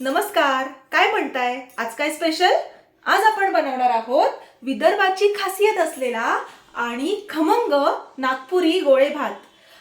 नमस्कार काय म्हणताय? आज काय स्पेशल आज आपण बनवणार आहोत विदर्भाची खासियत असलेला आणि खमंग नागपुरी गोळे भात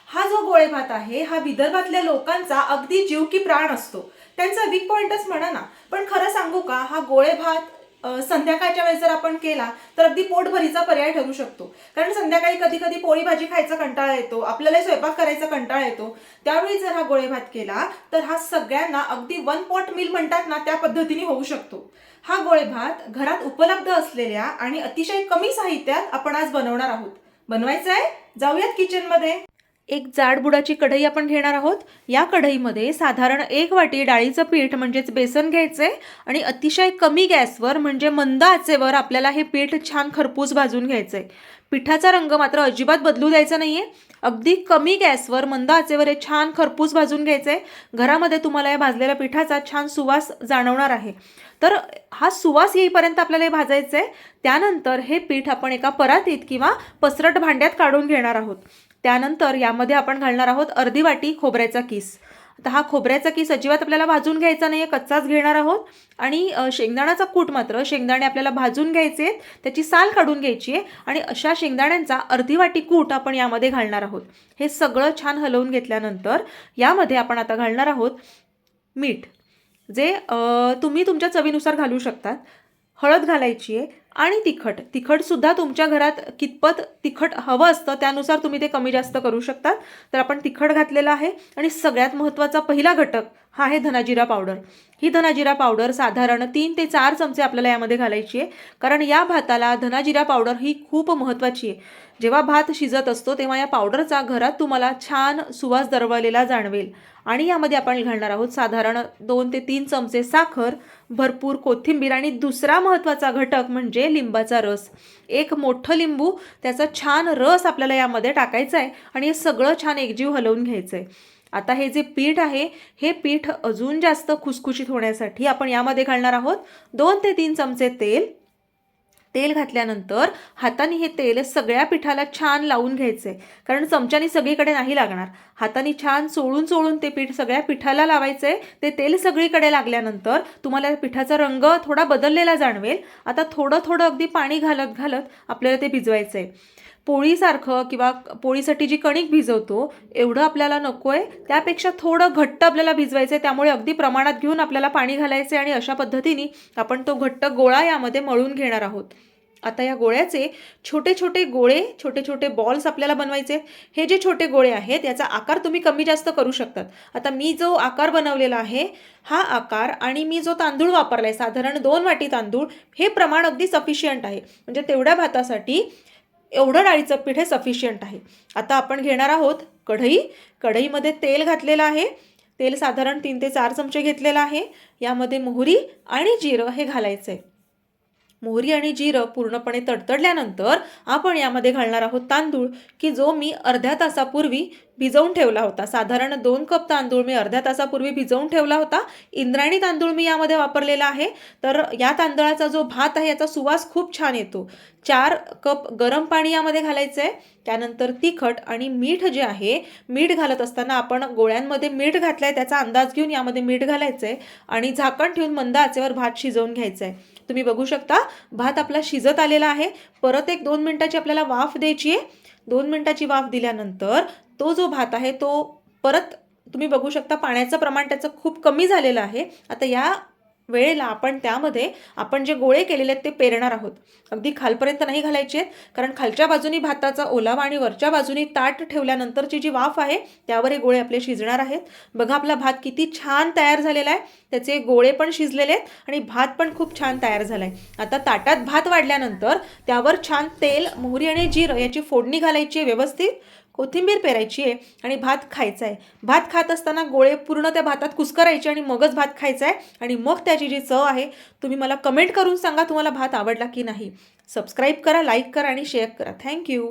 हा जो गोळे भात आहे हा विदर्भातल्या लोकांचा अगदी जीव की प्राण असतो. त्यांचा वीक पॉइंटच म्हणा ना पण खरं सांगू का हा गोळे भात संध्याकाळच्या वेळेस जर आपण केला तर अगदी पोटभरीचा पर्याय ठरू शकतो. कारण संध्याकाळी कधी कधी पोळी भाजी खायचा कंटाळा येतो आपल्याला स्वयंपाक करायचा कंटाळा येतो. त्यावेळी जर हा गोळे भात केला तर हा सगळ्यांना अगदी वन पॉट मील म्हणतात ना त्या पद्धतीने होऊ शकतो. हा गोळे भात घरात उपलब्ध असलेल्या आणि अतिशय कमी साहित्यात आपण आज बनवणार आहोत. बनवायचं आहे जाऊयात किचनमध्ये एक जाडबुडाची कढई आपण घेणार आहोत. या कढईमध्ये साधारण एक वाटी डाळीचं पीठ म्हणजेच बेसन घ्यायचंय आणि अतिशय कमी गॅसवर म्हणजे मंद आचेवर आपल्याला हे पीठ छान खरपूस भाजून घ्यायचं आहे पिठाचा रंग मात्र अजिबात बदलू द्यायचा आहे अगदी कमी गॅसवर मंद आचेवर हे छान खरपूस भाजून घ्यायचं आहे घरामध्ये तुम्हाला या भाजलेल्या पिठाचा छान सुवास जाणवणार आहे. तर हा सुवास येईपर्यंत आपल्याला हे भाजायचं आहे त्यानंतर हे पीठ आपण एका परातीत किंवा पसरट भांड्यात काढून घेणार आहोत. त्यानंतर यामध्ये आपण घालणार आहोत अर्धी वाटी खोबऱ्याचा किस. आता हा खोबऱ्याचा किस अजिबात आपल्याला भाजून घ्यायचा नाही आहे कच्चाच घेणार आहोत. आणि शेंगदाण्याचा कूट मात्र शेंगदाणे आपल्याला भाजून घ्यायचे आहेत त्याची साल काढून घ्यायची आहे आणि अशा शेंगदाण्यांचा अर्धी वाटी कूट आपण यामध्ये घालणार आहोत. हे सगळं छान हलवून घेतल्यानंतर यामध्ये आपण आता घालणार आहोत मीठ. जे तुम्ही तुमच्या चवीनुसार घालू शकतात. हळद घालायची आहे आणि तिखट. तिखटसुद्धा तुमच्या घरात कितपत तिखट हवं असतं त्यानुसार तुम्ही ते कमी जास्त करू शकतात. तर आपण तिखट घातलेलं आहे. आणि सगळ्यात महत्त्वाचा पहिला घटक हा आहे धनाजिरा पावडर. ही धनाजिरा पावडर साधारण तीन ते चार चमचे आपल्याला यामध्ये घालायची आहे. कारण या भाताला धनाजिरा पावडर ही खूप महत्त्वाची आहे. जेव्हा भात शिजत असतो तेव्हा या पावडरचा घरात तुम्हाला छान सुवास दरवळलेला जाणवेल. आणि यामध्ये आपण घालणार आहोत साधारण दोन ते तीन चमचे साखर भरपूर कोथिंबीर आणि दुसरा महत्त्वाचा घटक म्हणजे लिंबाचा रस. एक मोठं लिंबू त्याचा छान रस आपल्याला यामध्ये टाकायचा आहे आणि हे सगळं छान एकजीव हलवून घ्यायचं आहे आता हे जे पीठ आहे हे पीठ अजून जास्त खुसखुशीत होण्यासाठी आपण यामध्ये घालणार आहोत दोन ते तीन चमचे तेल तेल घातल्यानंतर हाताने हे तेल सगळ्या पिठाला छान लावून घ्यायचे. कारण चमच्यानी सगळीकडे नाही लागणार. हाताने छान चोळून चोळून ते पीठ सगळ्या पिठाला लावायचे. ते तेल सगळीकडे लागल्यानंतर तुम्हाला पिठाचा रंग थोडा बदललेला जाणवेल. आता थोडं थोडं अगदी पाणी घालत घालत आपल्याला ते भिजवायचं आहे पोळीसारखं किंवा पोळीसाठी जी कणिक भिजवतो एवढं आपल्याला नको आहे त्यापेक्षा थोडं घट्ट आपल्याला भिजवायचं आहे त्यामुळे अगदी प्रमाणात घेऊन आपल्याला पाणी घालायचं आहे आणि अशा पद्धतीने आपण तो घट्ट गोळा यामध्ये मळून घेणार आहोत. आता या गोळ्याचे छोटे छोटे गोळे छोटे छोटे बॉल्स आपल्याला बनवायचे. हे जे छोटे गोळे आहेत याचा आकार तुम्ही कमी जास्त करू शकतात. आता मी जो आकार बनवलेला आहे हा आकार आणि मी जो तांदूळ वापरला आहे साधारण दोन वाटी तांदूळ हे प्रमाण अगदी सफिशियंट आहे. म्हणजे तेवढ्या भातासाठी एवढं डाळीचं पीठ हे सफिशियंट आहे. आता आपण घेणार आहोत कढई. कढईमध्ये तेल घातलेलं आहे. तेल साधारण तीन ते चार चमचे घेतलेलं आहे. यामध्ये मोहरी आणि जिरं हे घालायचं आहे मोहरी आणि जिरं पूर्णपणे तडतडल्यानंतर आपण यामध्ये घालणार आहोत तांदूळ की जो मी अर्ध्या तासापूर्वी भिजवून ठेवला होता. साधारण दोन कप तांदूळ मी अर्ध्या तासापूर्वी भिजवून ठेवला होता. इंद्रायणी तांदूळ मी यामध्ये वापरलेला आहे. तर या तांदळाचा जो भात आहे याचा सुवास खूप छान येतो. चार कप गरम पाणी यामध्ये घालायचं आहे त्यानंतर तिखट आणि मीठ जे आहे मीठ घालत असताना आपण गोळ्यांमध्ये मीठ घातलं आहे त्याचा अंदाज घेऊन यामध्ये मीठ घालायचं आहे आणि झाकण ठेवून मंद आचेवर भात शिजवून घ्यायचा आहे तुम्ही बघू शकता भात आपला शिजत आलेला आहे. परत एक दोन मिनटाची आपल्याला वाफ द्यायची आहे दोन मिनटाची वाफ दिल्यानंतर तो जो भात आहे तो परत तुम्ही बघू शकता पाण्याचं प्रमाण त्याचं खूप कमी झालेलं आहे. आता या वेळेला आपण त्यामध्ये आपण जे गोळे केलेले आहेत ते पेरणार आहोत. अगदी खालपर्यंत नाही घालायचे आहेत कारण खालच्या बाजूनी भाताचा ओलावा आणि वरच्या बाजूनी ताट ठेवल्यानंतरची जी वाफ आहे त्यावर हे गोळे आपले शिजणार आहेत. बघा आपला भात किती छान तयार झालेला आहे. त्याचे गोळे पण शिजलेले आहेत आणि भात पण खूप छान तयार झाला आहे आता ताटात भात वाढल्यानंतर त्यावर छान तेल मोहरी आणि जिरं याची फोडणी घालायची आहे व्यवस्थित. कोथिंबीर पेरायची आहे आणि भात खायचा आहे भात खात असताना गोळे पूर्ण त्या भातात कुस्करायचे आणि मगच भात खायचा आहे आणि मग त्याची जी चव आहे तुम्ही मला कमेंट करून सांगा तुम्हाला भात आवडला की नाही. सबस्क्राईब करा लाईक करा आणि शेअर करा. थँक्यू